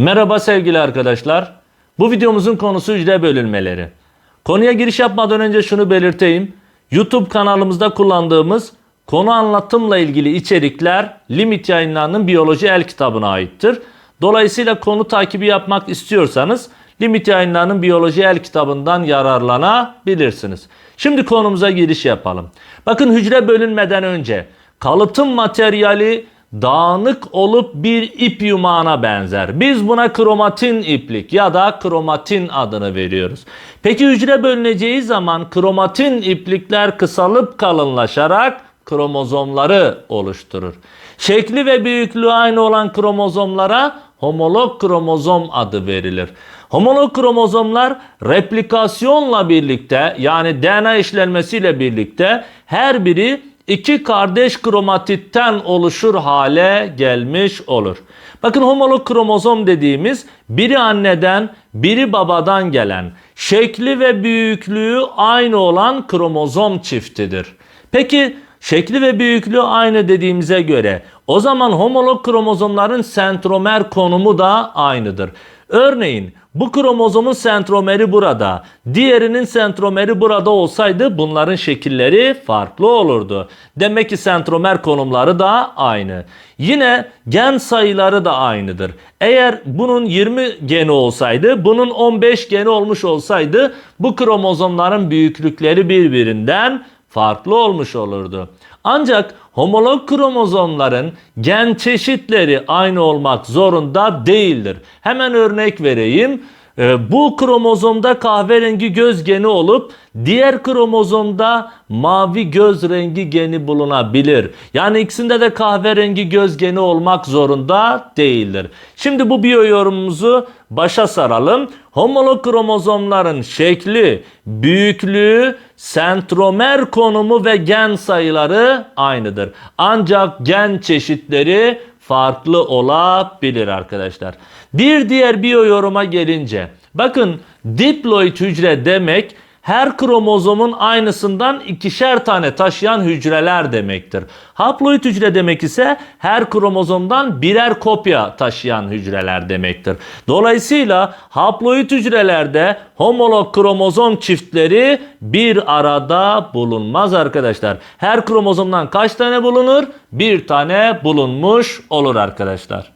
Merhaba sevgili arkadaşlar. Bu videomuzun konusu hücre bölünmeleri. Konuya giriş yapmadan önce şunu belirteyim. YouTube kanalımızda kullandığımız konu anlatımla ilgili içerikler Limit Yayınları'nın biyoloji el kitabına aittir. Dolayısıyla konu takibi yapmak istiyorsanız Limit Yayınları'nın biyoloji el kitabından yararlanabilirsiniz. Şimdi konumuza giriş yapalım. Bakın hücre bölünmeden önce kalıtım materyali dağınık olup bir ip yumağına benzer. Biz buna kromatin iplik ya da kromatin adını veriyoruz. Peki hücre bölüneceği zaman kromatin iplikler kısalıp kalınlaşarak kromozomları oluşturur. Şekli ve büyüklüğü aynı olan kromozomlara homolog kromozom adı verilir. Homolog kromozomlar replikasyonla birlikte yani DNA işlenmesiyle birlikte her biri iki kardeş kromatitten oluşur hale gelmiş olur. Bakın homolog kromozom dediğimiz biri anneden biri babadan gelen şekli ve büyüklüğü aynı olan kromozom çiftidir. Peki şekli ve büyüklüğü aynı dediğimize göre o zaman homolog kromozomların sentromer konumu da aynıdır. Örneğin bu kromozomun sentromeri burada, diğerinin sentromeri burada olsaydı bunların şekilleri farklı olurdu. Demek ki sentromer konumları da aynı. Yine gen sayıları da aynıdır. Eğer bunun 20 geni olsaydı, bunun 15 geni olmuş olsaydı bu kromozomların büyüklükleri birbirinden farklı olmuş olurdu. Ancak homolog kromozomların gen çeşitleri aynı olmak zorunda değildir. Hemen örnek vereyim. Ee, Bu kromozomda kahverengi göz geni olup diğer kromozomda mavi göz rengi geni bulunabilir. Yani ikisinde de kahverengi göz geni olmak zorunda değildir. Şimdi bu biyo yorumumuzu başa saralım. Homolog kromozomların şekli, büyüklüğü, sentromer konumu ve gen sayıları aynıdır. Ancak gen çeşitleri farklı olabilir arkadaşlar. Bir diğer biyo yoruma gelince bakın diploid hücre demek her kromozomun aynısından ikişer tane taşıyan hücreler demektir. Haploid hücre demek ise her kromozomdan birer kopya taşıyan hücreler demektir. Dolayısıyla haploid hücrelerde homolog kromozom çiftleri bir arada bulunmaz arkadaşlar. Her kromozomdan kaç tane bulunur? Bir tane bulunmuş olur arkadaşlar.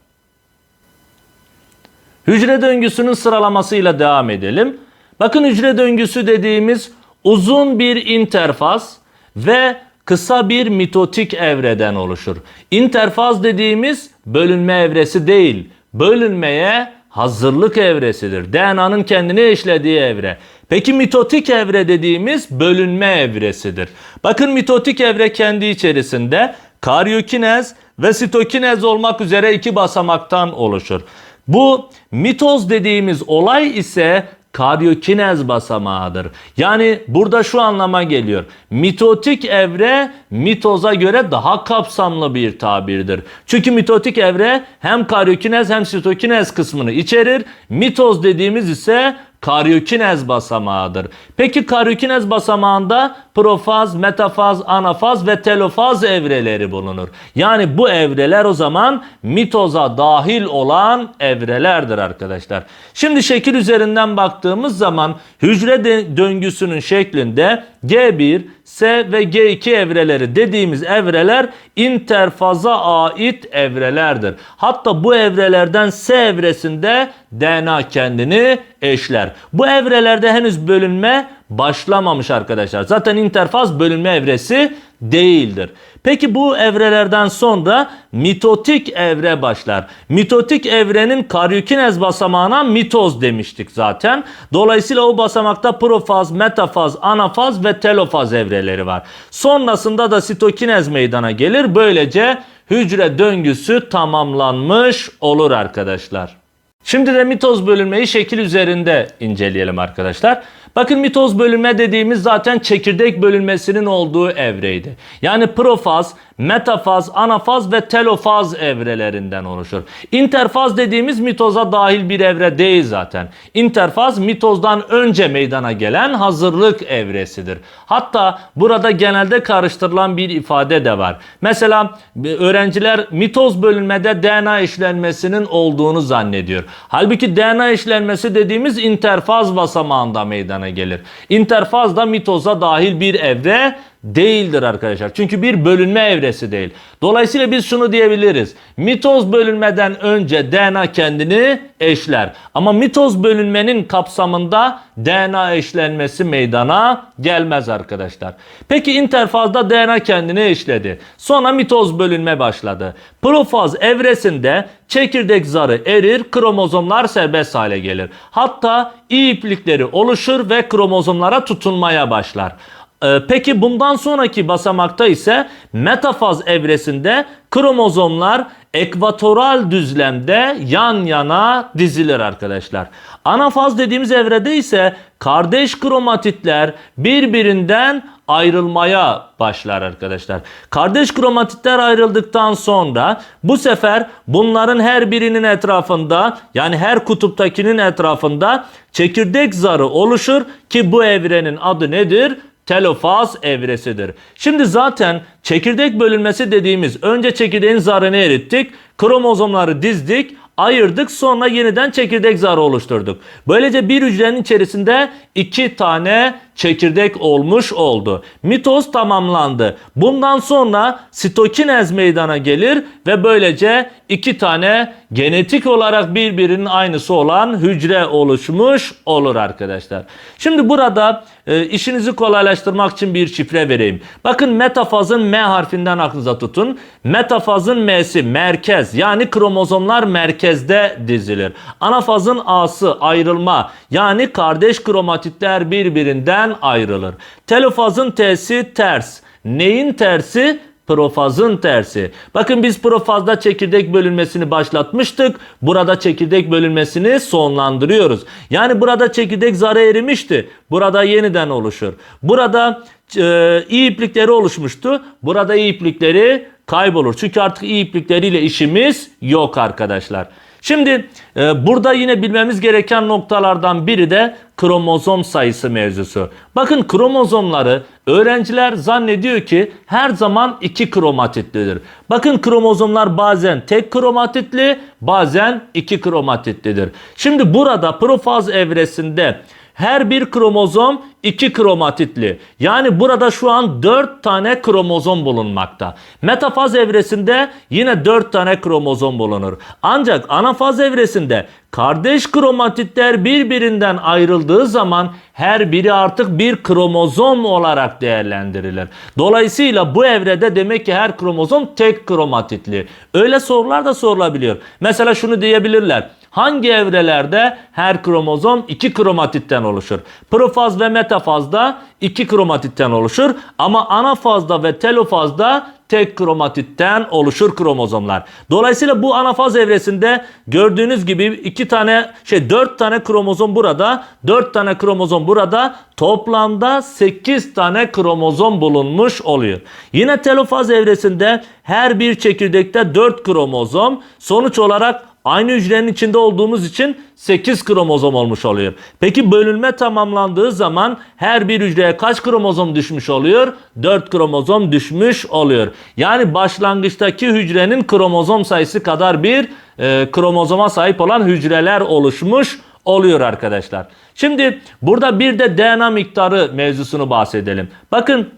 Hücre döngüsünün sıralamasıyla devam edelim. Bakın hücre döngüsü dediğimiz uzun bir interfaz ve kısa bir mitotik evreden oluşur. İnterfaz dediğimiz bölünme evresi değil, bölünmeye hazırlık evresidir. DNA'nın kendini eşlediği evre. Peki mitotik evre dediğimiz bölünme evresidir. Bakın mitotik evre kendi içerisinde karyokinez ve sitokinez olmak üzere iki basamaktan oluşur. Bu mitoz dediğimiz olay ise karyokinez basamağıdır. Yani burada şu anlama geliyor. Mitotik evre mitoza göre daha kapsamlı bir tabirdir. Çünkü mitotik evre hem karyokinez hem sitokinez kısmını içerir. Mitoz dediğimiz ise karyokinez basamağıdır. Peki karyokinez basamağında profaz, metafaz, anafaz ve telofaz evreleri bulunur. Yani bu evreler o zaman mitoza dahil olan evrelerdir arkadaşlar. Şimdi şekil üzerinden baktığımız zaman hücre döngüsünün şeklinde G1, S ve G2 evreleri dediğimiz evreler interfaza ait evrelerdir. Hatta bu evrelerden S evresinde DNA kendini eşler. Bu evrelerde henüz bölünme başlamamış arkadaşlar. Zaten interfaz bölünme evresi değildir. Peki bu evrelerden sonra mitotik evre başlar. Mitotik evrenin karyokinez basamağına mitoz demiştik zaten. Dolayısıyla o basamakta profaz, metafaz, anafaz ve telofaz evreleri var. Sonrasında da sitokinez meydana gelir. Böylece hücre döngüsü tamamlanmış olur arkadaşlar. Şimdi de mitoz bölünmeyi şekil üzerinde inceleyelim arkadaşlar. Bakın mitoz bölünme dediğimiz zaten çekirdek bölünmesinin olduğu evreydi. Yani profaz, metafaz, anafaz ve telofaz evrelerinden oluşur. İnterfaz dediğimiz mitoza dahil bir evre değil zaten. İnterfaz mitozdan önce meydana gelen hazırlık evresidir. Hatta burada genelde karıştırılan bir ifade de var. Mesela e, öğrenciler mitoz bölünmede DNA işlenmesinin olduğunu zannediyor. Halbuki DNA işlenmesi dediğimiz interfaz basamağında meydana gelir. İnterfaz da mitoza dahil bir evre değildir arkadaşlar. Çünkü bir bölünme evresi değil. Dolayısıyla biz şunu diyebiliriz. Mitoz bölünmeden önce DNA kendini eşler. Ama mitoz bölünmenin kapsamında DNA eşlenmesi meydana gelmez arkadaşlar. Peki interfazda DNA kendini eşledi. Sonra mitoz bölünme başladı. Profaz evresinde çekirdek zarı erir, kromozomlar serbest hale gelir. Hatta iplikleri oluşur ve kromozomlara tutunmaya başlar. Ee, Peki bundan sonraki basamakta ise metafaz evresinde kromozomlar ekvatoral düzlemde yan yana dizilir arkadaşlar. Anafaz dediğimiz evrede ise kardeş kromatitler birbirinden ayrılmaya başlar arkadaşlar. Kardeş kromatitler ayrıldıktan sonra bu sefer bunların her birinin etrafında yani her kutuptakinin etrafında çekirdek zarı oluşur ki bu evrenin adı nedir? Telofaz evresidir. Şimdi zaten çekirdek bölünmesi dediğimiz önce çekirdeğin zarını erittik, kromozomları dizdik, ayırdık sonra yeniden çekirdek zarı oluşturduk. Böylece bir hücrenin içerisinde iki tane çekirdek olmuş oldu. Mitoz tamamlandı. Bundan sonra sitokinez meydana gelir ve böylece iki tane genetik olarak birbirinin aynısı olan hücre oluşmuş olur arkadaşlar. Şimdi burada e, işinizi kolaylaştırmak için bir şifre vereyim. Bakın metafazın M harfinden aklınıza tutun. Metafazın M'si merkez yani kromozomlar merkezde dizilir. Anafazın A'sı ayrılma yani kardeş kromatitler birbirinden ayrılır. Telofazın T'si ters. Neyin tersi? Profazın tersi. Bakın biz profazda çekirdek bölünmesini başlatmıştık. Burada çekirdek bölünmesini sonlandırıyoruz. Yani burada çekirdek zarı erimişti. Burada yeniden oluşur. Burada e, iyi iplikleri oluşmuştu. Burada iyi iplikleri kaybolur. Çünkü artık iyi iplikleriyle işimiz yok arkadaşlar. Şimdi e, burada yine bilmemiz gereken noktalardan biri de kromozom sayısı mevzusu. Bakın kromozomları öğrenciler zannediyor ki her zaman iki kromatitlidir. Bakın kromozomlar bazen tek kromatitli bazen iki kromatitlidir. Şimdi burada profaz evresinde her bir kromozom iki kromatitli. Yani burada şu an 4 tane kromozom bulunmakta. Metafaz evresinde yine 4 tane kromozom bulunur. Ancak anafaz evresinde kardeş kromatitler birbirinden ayrıldığı zaman her biri artık bir kromozom olarak değerlendirilir. Dolayısıyla bu evrede demek ki her kromozom tek kromatitli. Öyle sorular da sorulabiliyor. Mesela şunu diyebilirler. Hangi evrelerde her kromozom iki kromatitten oluşur? Profaz ve metafazda iki kromatitten oluşur ama anafazda ve telofazda tek kromatitten oluşur kromozomlar. Dolayısıyla bu anafaz evresinde gördüğünüz gibi iki tane şey dört tane kromozom burada, dört tane kromozom burada. Toplamda 8 tane kromozom bulunmuş oluyor. Yine telofaz evresinde her bir çekirdekte 4 kromozom sonuç olarak aynı hücrenin içinde olduğumuz için 8 kromozom olmuş oluyor. Peki bölünme tamamlandığı zaman her bir hücreye kaç kromozom düşmüş oluyor? 4 kromozom düşmüş oluyor. Yani başlangıçtaki hücrenin kromozom sayısı kadar bir e, kromozoma sahip olan hücreler oluşmuş oluyor arkadaşlar. Şimdi burada bir de DNA miktarı mevzusunu bahsedelim. Bakın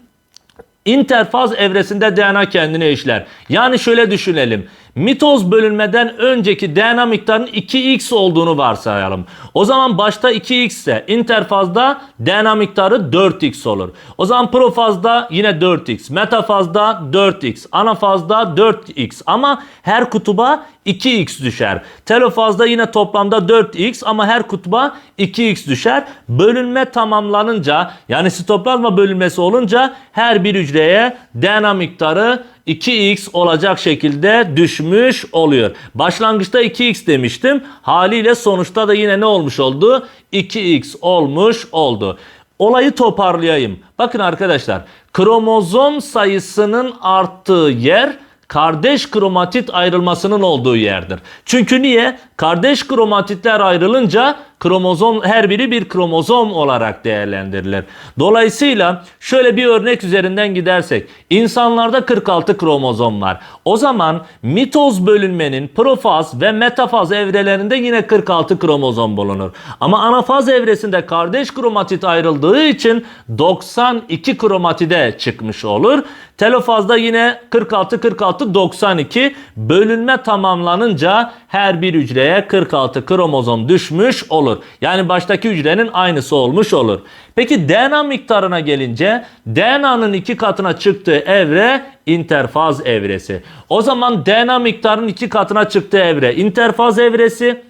interfaz evresinde DNA kendini eşler. Yani şöyle düşünelim. Mitoz bölünmeden önceki DNA miktarının 2x olduğunu varsayalım. O zaman başta 2x ise interfazda DNA miktarı 4x olur. O zaman profazda yine 4x, metafazda 4x, anafazda 4x ama her kutuba 2x düşer. Telofazda yine toplamda 4x ama her kutuba 2x düşer. Bölünme tamamlanınca yani sitoplazma bölünmesi olunca her bir hücreye DNA miktarı 2x olacak şekilde düşmüş oluyor. Başlangıçta 2x demiştim. Haliyle sonuçta da yine ne olmuş oldu? 2x olmuş oldu. olayı toparlayayım. Bakın arkadaşlar kromozom sayısının arttığı yer kardeş kromatit ayrılmasının olduğu yerdir. Çünkü niye? Kardeş kromatitler ayrılınca kromozom her biri bir kromozom olarak değerlendirilir. Dolayısıyla şöyle bir örnek üzerinden gidersek insanlarda 46 kromozom var. O zaman mitoz bölünmenin profaz ve metafaz evrelerinde yine 46 kromozom bulunur. Ama anafaz evresinde kardeş kromatit ayrıldığı için 92 kromatide çıkmış olur. Telofazda yine 46 46 92 bölünme tamamlanınca her bir hücreye 46 kromozom düşmüş olur. Yani baştaki hücrenin aynısı olmuş olur. Peki DNA miktarına gelince DNA'nın iki katına çıktığı evre interfaz evresi. O zaman DNA miktarının iki katına çıktığı evre interfaz evresi.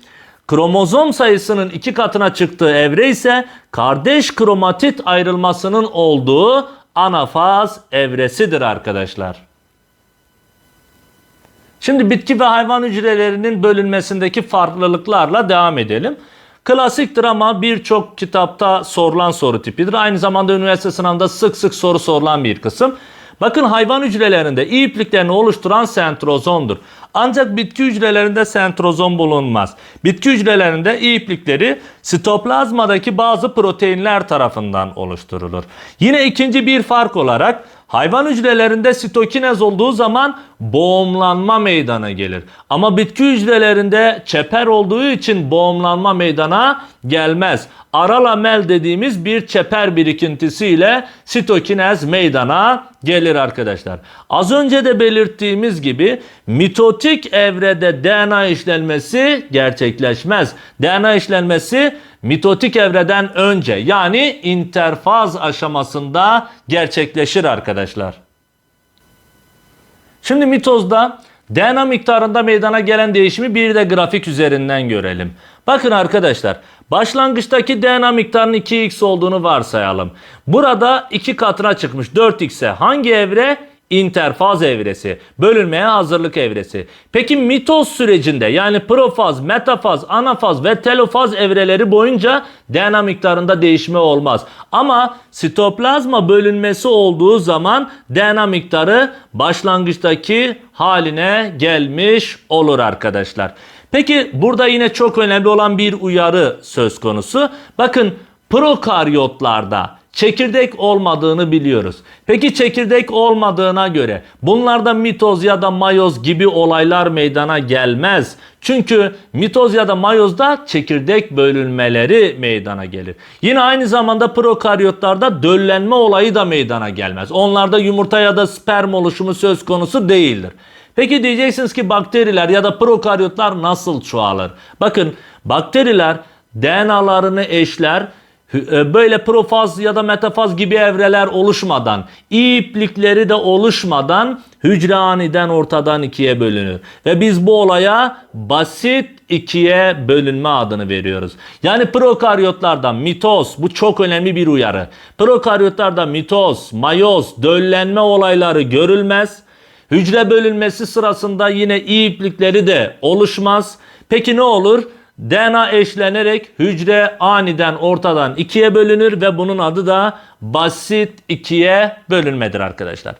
Kromozom sayısının iki katına çıktığı evre ise kardeş kromatit ayrılmasının olduğu anafaz evresidir arkadaşlar. Şimdi bitki ve hayvan hücrelerinin bölünmesindeki farklılıklarla devam edelim. Klasik drama birçok kitapta sorulan soru tipidir. Aynı zamanda üniversite sınavında sık sık soru sorulan bir kısım. Bakın hayvan hücrelerinde iyi ipliklerini oluşturan sentrozomdur. Ancak bitki hücrelerinde sentrozom bulunmaz. Bitki hücrelerinde iplikleri sitoplazmadaki bazı proteinler tarafından oluşturulur. Yine ikinci bir fark olarak hayvan hücrelerinde sitokinez olduğu zaman boğumlanma meydana gelir. Ama bitki hücrelerinde çeper olduğu için boğumlanma meydana gelmez. Aralamel dediğimiz bir çeper birikintisiyle sitokinez meydana gelir arkadaşlar. Az önce de belirttiğimiz gibi mitotik evrede DNA işlenmesi gerçekleşmez. DNA işlenmesi mitotik evreden önce yani interfaz aşamasında gerçekleşir arkadaşlar. Şimdi mitozda DNA miktarında meydana gelen değişimi bir de grafik üzerinden görelim. Bakın arkadaşlar başlangıçtaki DNA miktarının 2x olduğunu varsayalım. Burada 2 katına çıkmış 4x'e hangi evre? İnterfaz evresi, bölünmeye hazırlık evresi. Peki mitoz sürecinde yani profaz, metafaz, anafaz ve telofaz evreleri boyunca DNA miktarında değişme olmaz. Ama sitoplazma bölünmesi olduğu zaman DNA miktarı başlangıçtaki haline gelmiş olur arkadaşlar. Peki burada yine çok önemli olan bir uyarı söz konusu. Bakın prokaryotlarda çekirdek olmadığını biliyoruz. Peki çekirdek olmadığına göre bunlarda mitoz ya da mayoz gibi olaylar meydana gelmez. Çünkü mitoz ya da mayozda çekirdek bölünmeleri meydana gelir. Yine aynı zamanda prokaryotlarda döllenme olayı da meydana gelmez. Onlarda yumurta ya da sperm oluşumu söz konusu değildir. Peki diyeceksiniz ki bakteriler ya da prokaryotlar nasıl çoğalır? Bakın bakteriler DNA'larını eşler böyle profaz ya da metafaz gibi evreler oluşmadan, iplikleri de oluşmadan hücre aniden ortadan ikiye bölünür. Ve biz bu olaya basit ikiye bölünme adını veriyoruz. Yani prokaryotlarda mitoz, bu çok önemli bir uyarı. Prokaryotlarda mitoz, mayoz, döllenme olayları görülmez. Hücre bölünmesi sırasında yine iplikleri de oluşmaz. Peki ne olur? DNA eşlenerek hücre aniden ortadan ikiye bölünür ve bunun adı da basit ikiye bölünmedir arkadaşlar.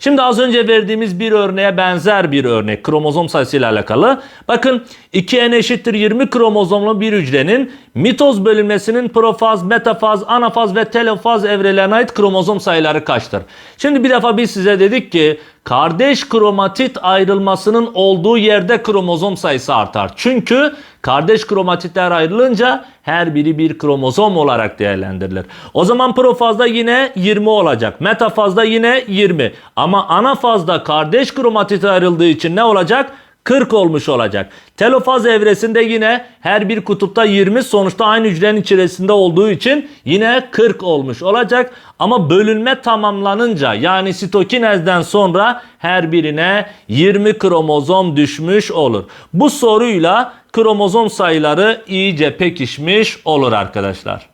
Şimdi az önce verdiğimiz bir örneğe benzer bir örnek kromozom sayısıyla alakalı. Bakın 2n eşittir 20 kromozomlu bir hücrenin mitoz bölünmesinin profaz, metafaz, anafaz ve telofaz evrelerine ait kromozom sayıları kaçtır? Şimdi bir defa biz size dedik ki kardeş kromatit ayrılmasının olduğu yerde kromozom sayısı artar. Çünkü kardeş kromatitler ayrılınca her biri bir kromozom olarak değerlendirilir. O zaman profazda yine 20 olacak. Metafazda yine 20. Ama anafazda kardeş kromatit ayrıldığı için ne olacak? 40 olmuş olacak. Telofaz evresinde yine her bir kutupta 20 sonuçta aynı hücrenin içerisinde olduğu için yine 40 olmuş olacak. Ama bölünme tamamlanınca yani sitokinezden sonra her birine 20 kromozom düşmüş olur. Bu soruyla kromozom sayıları iyice pekişmiş olur arkadaşlar.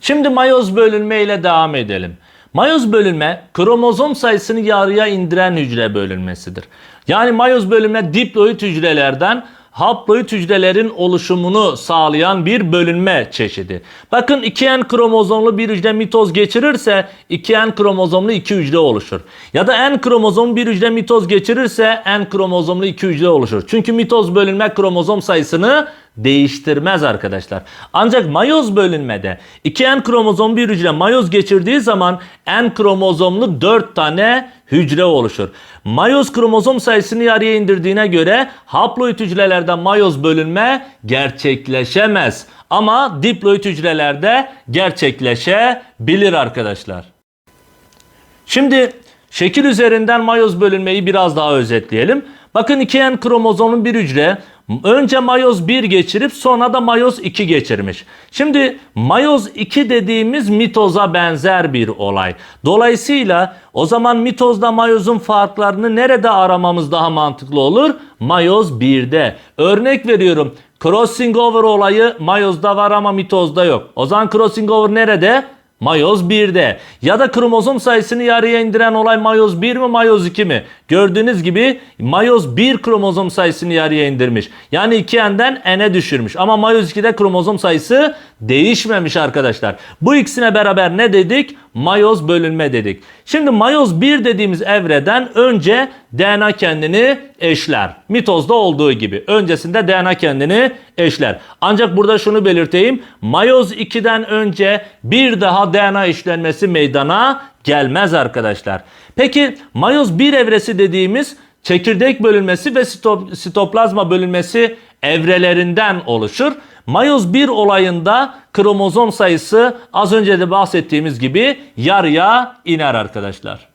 Şimdi mayoz bölünme ile devam edelim. Mayoz bölünme kromozom sayısını yarıya indiren hücre bölünmesidir. Yani mayoz bölünme diploid hücrelerden haploid hücrelerin oluşumunu sağlayan bir bölünme çeşidi. Bakın 2N kromozomlu bir hücre mitoz geçirirse 2N kromozomlu iki hücre oluşur. Ya da N kromozomlu bir hücre mitoz geçirirse N kromozomlu iki hücre oluşur. Çünkü mitoz bölünme kromozom sayısını değiştirmez arkadaşlar. Ancak mayoz bölünmede 2N kromozom bir hücre mayoz geçirdiği zaman N kromozomlu 4 tane hücre oluşur. Mayoz kromozom sayısını yarıya indirdiğine göre haploid hücrelerde mayoz bölünme gerçekleşemez. Ama diploid hücrelerde gerçekleşebilir arkadaşlar. Şimdi şekil üzerinden mayoz bölünmeyi biraz daha özetleyelim. Bakın 2N kromozomlu bir hücre önce mayoz 1 geçirip sonra da mayoz 2 geçirmiş. Şimdi mayoz 2 dediğimiz mitoza benzer bir olay. Dolayısıyla o zaman mitozda mayozun farklarını nerede aramamız daha mantıklı olur? Mayoz 1'de. Örnek veriyorum. Crossing over olayı mayozda var ama mitozda yok. O zaman crossing over nerede? Mayoz 1'de. Ya da kromozom sayısını yarıya indiren olay mayoz 1 mi mayoz 2 mi? Gördüğünüz gibi mayoz 1 kromozom sayısını yarıya indirmiş. Yani 2n'den n'e düşürmüş. Ama mayoz 2'de kromozom sayısı değişmemiş arkadaşlar. Bu ikisine beraber ne dedik? Mayoz bölünme dedik. Şimdi mayoz 1 dediğimiz evreden önce DNA kendini eşler. Mitozda olduğu gibi. Öncesinde DNA kendini eşler. Ancak burada şunu belirteyim. Mayoz 2'den önce bir daha DNA eşlenmesi meydana gelmez arkadaşlar. Peki mayoz 1 evresi dediğimiz çekirdek bölünmesi ve sito- sitoplazma bölünmesi evrelerinden oluşur. Mayoz 1 olayında kromozom sayısı az önce de bahsettiğimiz gibi yarıya iner arkadaşlar.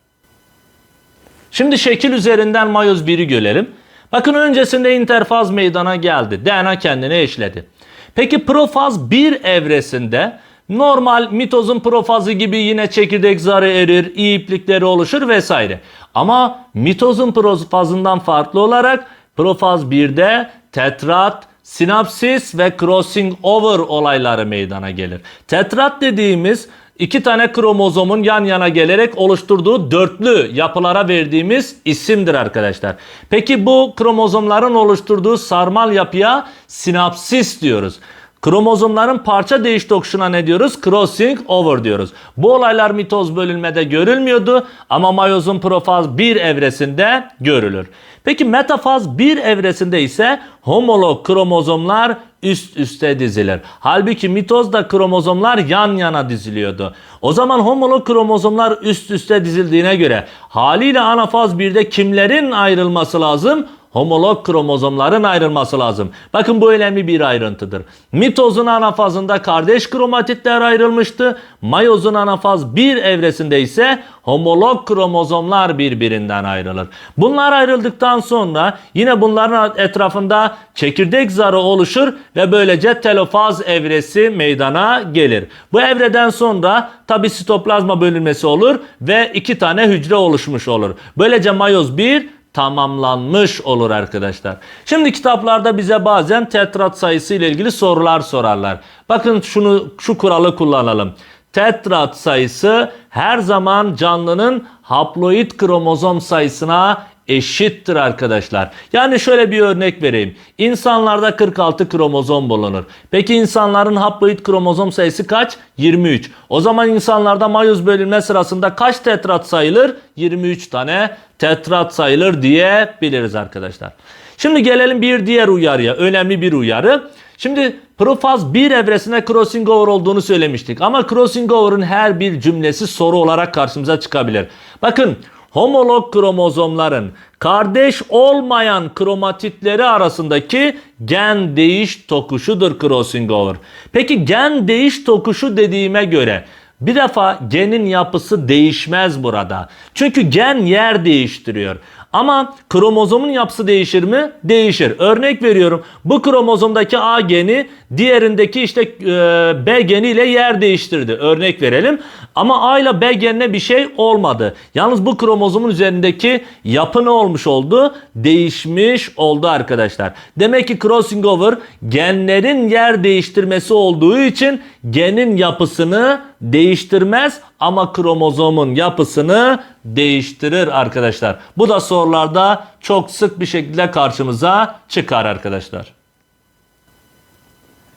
Şimdi şekil üzerinden mayoz 1'i görelim. Bakın öncesinde interfaz meydana geldi. DNA kendini eşledi. Peki profaz 1 evresinde normal mitozun profazı gibi yine çekirdek zarı erir, iyi iplikleri oluşur vesaire. Ama mitozun profazından farklı olarak profaz 1'de tetrat, sinapsis ve crossing over olayları meydana gelir. Tetrat dediğimiz iki tane kromozomun yan yana gelerek oluşturduğu dörtlü yapılara verdiğimiz isimdir arkadaşlar. Peki bu kromozomların oluşturduğu sarmal yapıya sinapsis diyoruz. Kromozomların parça değiş tokuşuna ne diyoruz? Crossing over diyoruz. Bu olaylar mitoz bölünmede görülmüyordu ama mayozun profaz 1 evresinde görülür. Peki metafaz 1 evresinde ise homolog kromozomlar üst üste dizilir. Halbuki mitozda kromozomlar yan yana diziliyordu. O zaman homolog kromozomlar üst üste dizildiğine göre haliyle anafaz 1'de kimlerin ayrılması lazım? Homolog kromozomların ayrılması lazım. Bakın bu önemli bir ayrıntıdır. Mitozun anafazında kardeş kromatitler ayrılmıştı. Mayozun anafaz 1 evresinde ise homolog kromozomlar birbirinden ayrılır. Bunlar ayrıldıktan sonra yine bunların etrafında çekirdek zarı oluşur ve böylece telofaz evresi meydana gelir. Bu evreden sonra tabi sitoplazma bölünmesi olur ve iki tane hücre oluşmuş olur. Böylece mayoz 1 tamamlanmış olur arkadaşlar. Şimdi kitaplarda bize bazen tetrat sayısı ile ilgili sorular sorarlar. Bakın şunu şu kuralı kullanalım. Tetrat sayısı her zaman canlının haploid kromozom sayısına eşittir arkadaşlar. Yani şöyle bir örnek vereyim. İnsanlarda 46 kromozom bulunur. Peki insanların haploid kromozom sayısı kaç? 23. O zaman insanlarda mayoz bölünme sırasında kaç tetrat sayılır? 23 tane tetrat sayılır diyebiliriz arkadaşlar. Şimdi gelelim bir diğer uyarıya. Önemli bir uyarı. Şimdi profaz 1 evresine crossing over olduğunu söylemiştik. Ama crossing over'ın her bir cümlesi soru olarak karşımıza çıkabilir. Bakın homolog kromozomların kardeş olmayan kromatitleri arasındaki gen değiş tokuşudur crossing over. Peki gen değiş tokuşu dediğime göre bir defa genin yapısı değişmez burada. Çünkü gen yer değiştiriyor. Ama kromozomun yapısı değişir mi? Değişir. Örnek veriyorum. Bu kromozomdaki A geni diğerindeki işte e, B geni ile yer değiştirdi. Örnek verelim. Ama A ile B genine bir şey olmadı. Yalnız bu kromozomun üzerindeki yapı ne olmuş oldu? Değişmiş oldu arkadaşlar. Demek ki crossing over genlerin yer değiştirmesi olduğu için genin yapısını değiştirmez ama kromozomun yapısını değiştirir arkadaşlar. Bu da sorularda çok sık bir şekilde karşımıza çıkar arkadaşlar.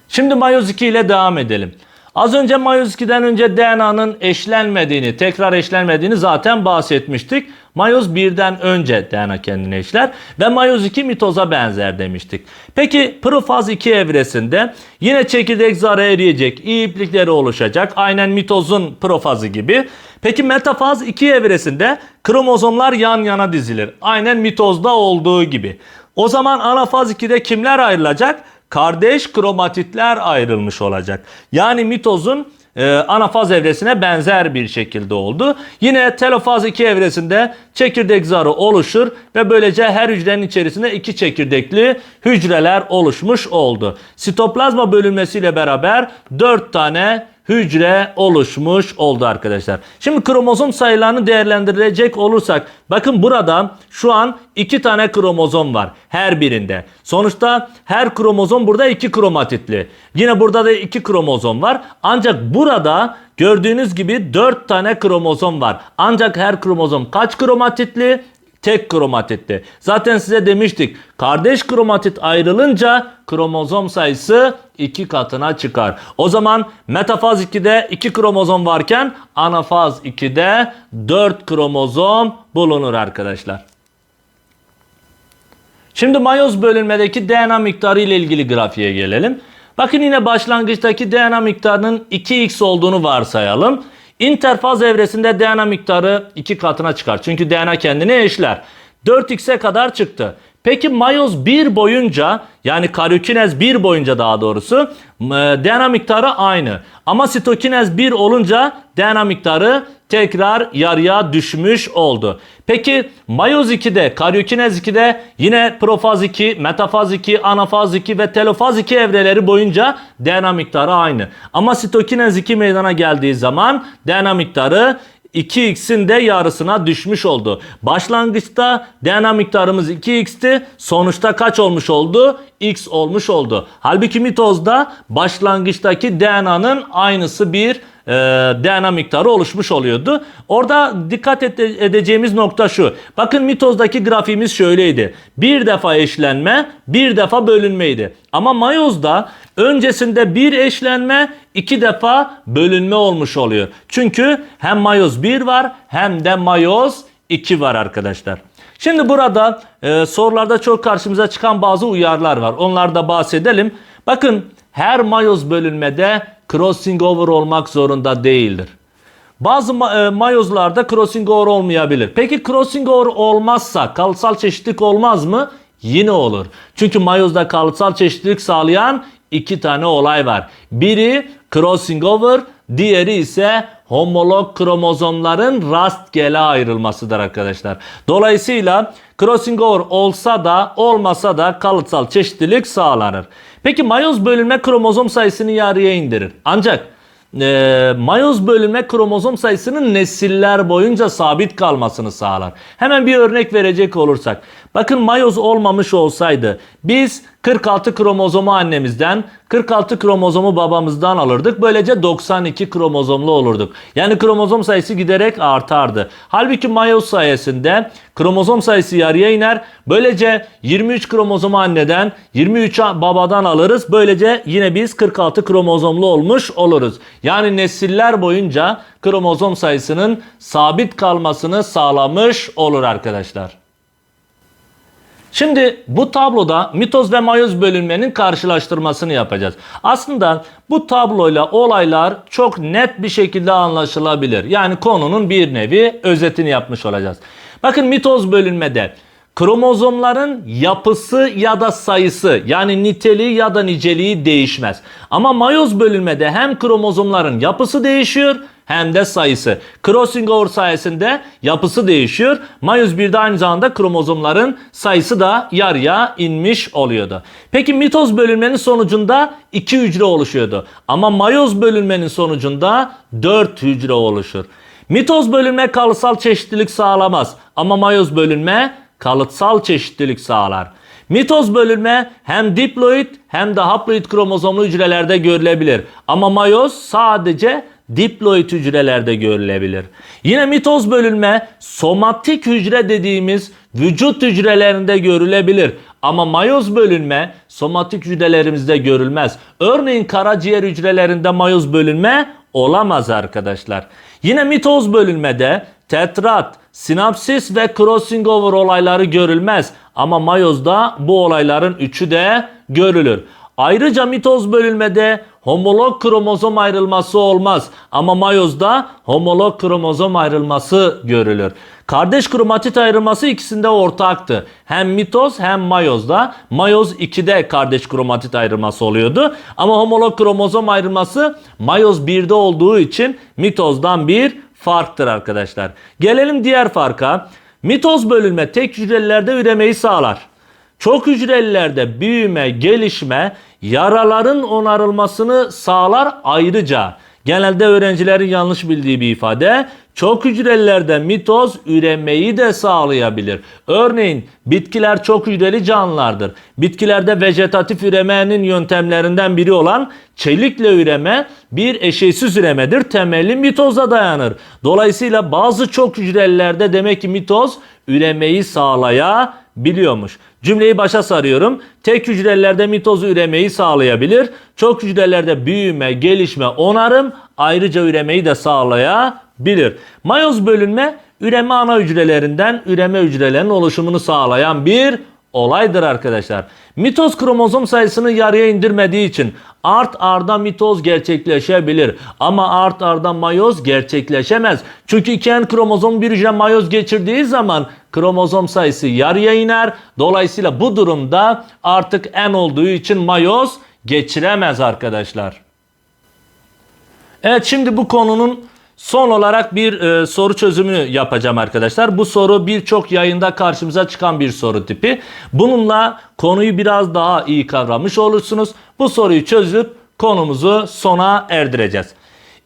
Şimdi mayoz 2 ile devam edelim. Az önce mayoz 2'den önce DNA'nın eşlenmediğini, tekrar eşlenmediğini zaten bahsetmiştik. Mayoz 1'den önce DNA kendini eşler ve mayoz 2 mitoza benzer demiştik. Peki profaz 2 evresinde yine çekirdek zarı eriyecek, iyi iplikleri oluşacak. Aynen mitozun profazı gibi. Peki metafaz 2 evresinde kromozomlar yan yana dizilir. Aynen mitozda olduğu gibi. O zaman anafaz 2'de kimler ayrılacak? kardeş kromatitler ayrılmış olacak. Yani mitozun e, anafaz evresine benzer bir şekilde oldu. Yine telofaz 2 evresinde çekirdek zarı oluşur ve böylece her hücrenin içerisinde iki çekirdekli hücreler oluşmuş oldu. Sitoplazma bölünmesiyle beraber 4 tane hücre oluşmuş oldu arkadaşlar. Şimdi kromozom sayılarını değerlendirecek olursak bakın burada şu an iki tane kromozom var her birinde. Sonuçta her kromozom burada iki kromatitli. Yine burada da iki kromozom var. Ancak burada gördüğünüz gibi dört tane kromozom var. Ancak her kromozom kaç kromatitli? Tek kromatitli. Zaten size demiştik kardeş kromatit ayrılınca kromozom sayısı iki katına çıkar. O zaman metafaz 2'de 2 kromozom varken anafaz 2'de 4 kromozom bulunur arkadaşlar. Şimdi mayoz bölünmedeki DNA miktarı ile ilgili grafiğe gelelim. Bakın yine başlangıçtaki DNA miktarının 2x olduğunu varsayalım. İnterfaz evresinde DNA miktarı 2 katına çıkar. Çünkü DNA kendini eşler. 4x'e kadar çıktı. Peki mayoz 1 boyunca yani karyokinez 1 boyunca daha doğrusu DNA miktarı aynı. Ama sitokinez 1 olunca DNA miktarı tekrar yarıya düşmüş oldu. Peki mayoz 2'de, karyokinez 2'de yine profaz 2, metafaz 2, anafaz 2 ve telofaz 2 evreleri boyunca DNA miktarı aynı. Ama sitokinez 2 meydana geldiği zaman DNA miktarı 2x'in de yarısına düşmüş oldu. Başlangıçta DNA miktarımız 2x'ti. Sonuçta kaç olmuş oldu? x olmuş oldu. Halbuki mitozda başlangıçtaki DNA'nın aynısı bir e, DNA miktarı oluşmuş oluyordu. Orada dikkat edeceğimiz nokta şu. Bakın mitozdaki grafiğimiz şöyleydi. Bir defa eşlenme, bir defa bölünmeydi. Ama mayozda öncesinde bir eşlenme, iki defa bölünme olmuş oluyor. Çünkü hem mayoz 1 var hem de mayoz 2 var arkadaşlar. Şimdi burada e, sorularda çok karşımıza çıkan bazı uyarılar var. Onlarda bahsedelim. Bakın her mayoz bölünmede crossing over olmak zorunda değildir. Bazı e, mayozlarda crossing over olmayabilir. Peki crossing over olmazsa kalıtsal çeşitlilik olmaz mı? Yine olur. Çünkü mayozda kalıtsal çeşitlilik sağlayan iki tane olay var. Biri crossing over, diğeri ise homolog kromozomların rastgele ayrılmasıdır arkadaşlar. Dolayısıyla crossing over olsa da olmasa da kalıtsal çeşitlilik sağlanır. Peki mayoz bölünme kromozom sayısını yarıya indirir. Ancak e, mayoz bölünme kromozom sayısının nesiller boyunca sabit kalmasını sağlar. Hemen bir örnek verecek olursak. Bakın mayoz olmamış olsaydı biz 46 kromozomu annemizden, 46 kromozomu babamızdan alırdık. Böylece 92 kromozomlu olurduk. Yani kromozom sayısı giderek artardı. Halbuki mayoz sayesinde kromozom sayısı yarıya iner. Böylece 23 kromozomu anneden, 23 babadan alırız. Böylece yine biz 46 kromozomlu olmuş oluruz. Yani nesiller boyunca kromozom sayısının sabit kalmasını sağlamış olur arkadaşlar. Şimdi bu tabloda mitoz ve mayoz bölünmenin karşılaştırmasını yapacağız. Aslında bu tabloyla olaylar çok net bir şekilde anlaşılabilir. Yani konunun bir nevi özetini yapmış olacağız. Bakın mitoz bölünmede kromozomların yapısı ya da sayısı yani niteliği ya da niceliği değişmez. Ama mayoz bölünmede hem kromozomların yapısı değişiyor hem de sayısı. Crossing over sayesinde yapısı değişiyor. Mayoz 1'de aynı zamanda kromozomların sayısı da yarıya inmiş oluyordu. Peki mitoz bölünmenin sonucunda 2 hücre oluşuyordu. Ama mayoz bölünmenin sonucunda 4 hücre oluşur. Mitoz bölünme kalıtsal çeşitlilik sağlamaz ama mayoz bölünme kalıtsal çeşitlilik sağlar. Mitoz bölünme hem diploid hem de haploid kromozomlu hücrelerde görülebilir. Ama mayoz sadece diploid hücrelerde görülebilir. Yine mitoz bölünme somatik hücre dediğimiz vücut hücrelerinde görülebilir. Ama mayoz bölünme somatik hücrelerimizde görülmez. Örneğin karaciğer hücrelerinde mayoz bölünme olamaz arkadaşlar. Yine mitoz bölünmede tetrat, sinapsis ve crossing over olayları görülmez. Ama mayozda bu olayların üçü de görülür. Ayrıca mitoz bölünmede homolog kromozom ayrılması olmaz. Ama mayozda homolog kromozom ayrılması görülür. Kardeş kromatit ayrılması ikisinde ortaktı. Hem mitoz hem mayozda. Mayoz 2'de kardeş kromatit ayrılması oluyordu. Ama homolog kromozom ayrılması mayoz 1'de olduğu için mitozdan bir farktır arkadaşlar. Gelelim diğer farka. Mitoz bölünme tek hücrelilerde üremeyi sağlar. Çok hücrelilerde büyüme, gelişme, yaraların onarılmasını sağlar ayrıca. Genelde öğrencilerin yanlış bildiği bir ifade. Çok hücrelilerde mitoz üremeyi de sağlayabilir. Örneğin bitkiler çok hücreli canlılardır. Bitkilerde vejetatif üremenin yöntemlerinden biri olan çelikle üreme bir eşeysiz üremedir. Temeli mitoza dayanır. Dolayısıyla bazı çok hücrelilerde demek ki mitoz üremeyi sağlayabiliyormuş. Cümleyi başa sarıyorum. Tek hücrelerde mitoz üremeyi sağlayabilir. Çok hücrelerde büyüme, gelişme, onarım ayrıca üremeyi de sağlayabilir. Mayoz bölünme üreme ana hücrelerinden üreme hücrelerinin oluşumunu sağlayan bir olaydır arkadaşlar. Mitoz kromozom sayısını yarıya indirmediği için art arda mitoz gerçekleşebilir. Ama art arda mayoz gerçekleşemez. Çünkü iki en kromozom bir hücre mayoz geçirdiği zaman kromozom sayısı yarıya iner. Dolayısıyla bu durumda artık en olduğu için mayoz geçiremez arkadaşlar. Evet şimdi bu konunun son olarak bir e, soru çözümünü yapacağım arkadaşlar. Bu soru birçok yayında karşımıza çıkan bir soru tipi. Bununla konuyu biraz daha iyi kavramış olursunuz. Bu soruyu çözüp konumuzu sona erdireceğiz.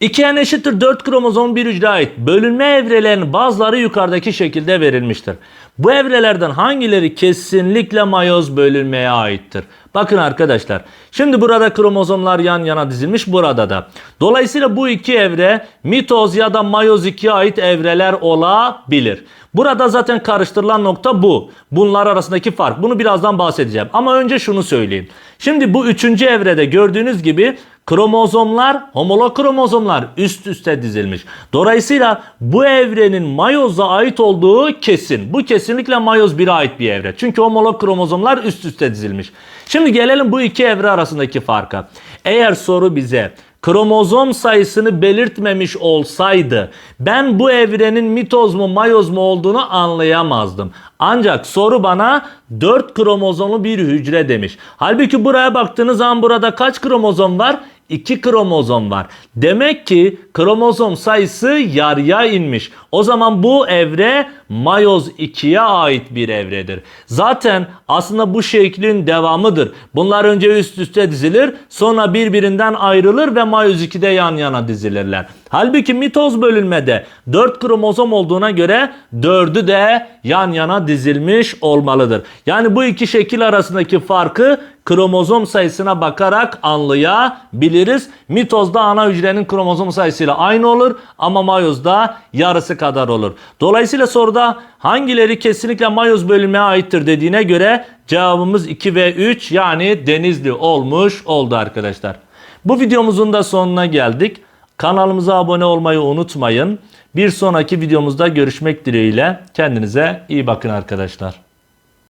2N eşittir 4 kromozom bir hücre ait bölünme evrelerinin bazıları yukarıdaki şekilde verilmiştir. Bu evrelerden hangileri kesinlikle mayoz bölünmeye aittir? Bakın arkadaşlar. Şimdi burada kromozomlar yan yana dizilmiş burada da. Dolayısıyla bu iki evre mitoz ya da mayoz 2'ye ait evreler olabilir. Burada zaten karıştırılan nokta bu. Bunlar arasındaki fark. Bunu birazdan bahsedeceğim. Ama önce şunu söyleyeyim. Şimdi bu üçüncü evrede gördüğünüz gibi kromozomlar, homolog kromozomlar üst üste dizilmiş. Dolayısıyla bu evrenin mayoza ait olduğu kesin. Bu kesinlikle mayoz 1'e ait bir evre. Çünkü homolog kromozomlar üst üste dizilmiş. Şimdi gelelim bu iki evre arasındaki farka. Eğer soru bize kromozom sayısını belirtmemiş olsaydı ben bu evrenin mitoz mu mayoz mu olduğunu anlayamazdım. Ancak soru bana 4 kromozomlu bir hücre demiş. Halbuki buraya baktığınız zaman burada kaç kromozom var? 2 kromozom var. Demek ki kromozom sayısı yarıya inmiş. O zaman bu evre mayoz 2'ye ait bir evredir. Zaten aslında bu şeklin devamıdır. Bunlar önce üst üste dizilir, sonra birbirinden ayrılır ve mayoz 2'de yan yana dizilirler. Halbuki mitoz bölünmede 4 kromozom olduğuna göre 4'ü de yan yana dizilmiş olmalıdır. Yani bu iki şekil arasındaki farkı kromozom sayısına bakarak anlayabiliriz. Mitozda ana hücrenin kromozom sayısıyla aynı olur ama mayozda yarısı kadar olur. Dolayısıyla soruda hangileri kesinlikle mayoz bölünmeye aittir dediğine göre cevabımız 2 ve 3 yani Denizli olmuş oldu arkadaşlar. Bu videomuzun da sonuna geldik. Kanalımıza abone olmayı unutmayın. Bir sonraki videomuzda görüşmek dileğiyle. Kendinize iyi bakın arkadaşlar.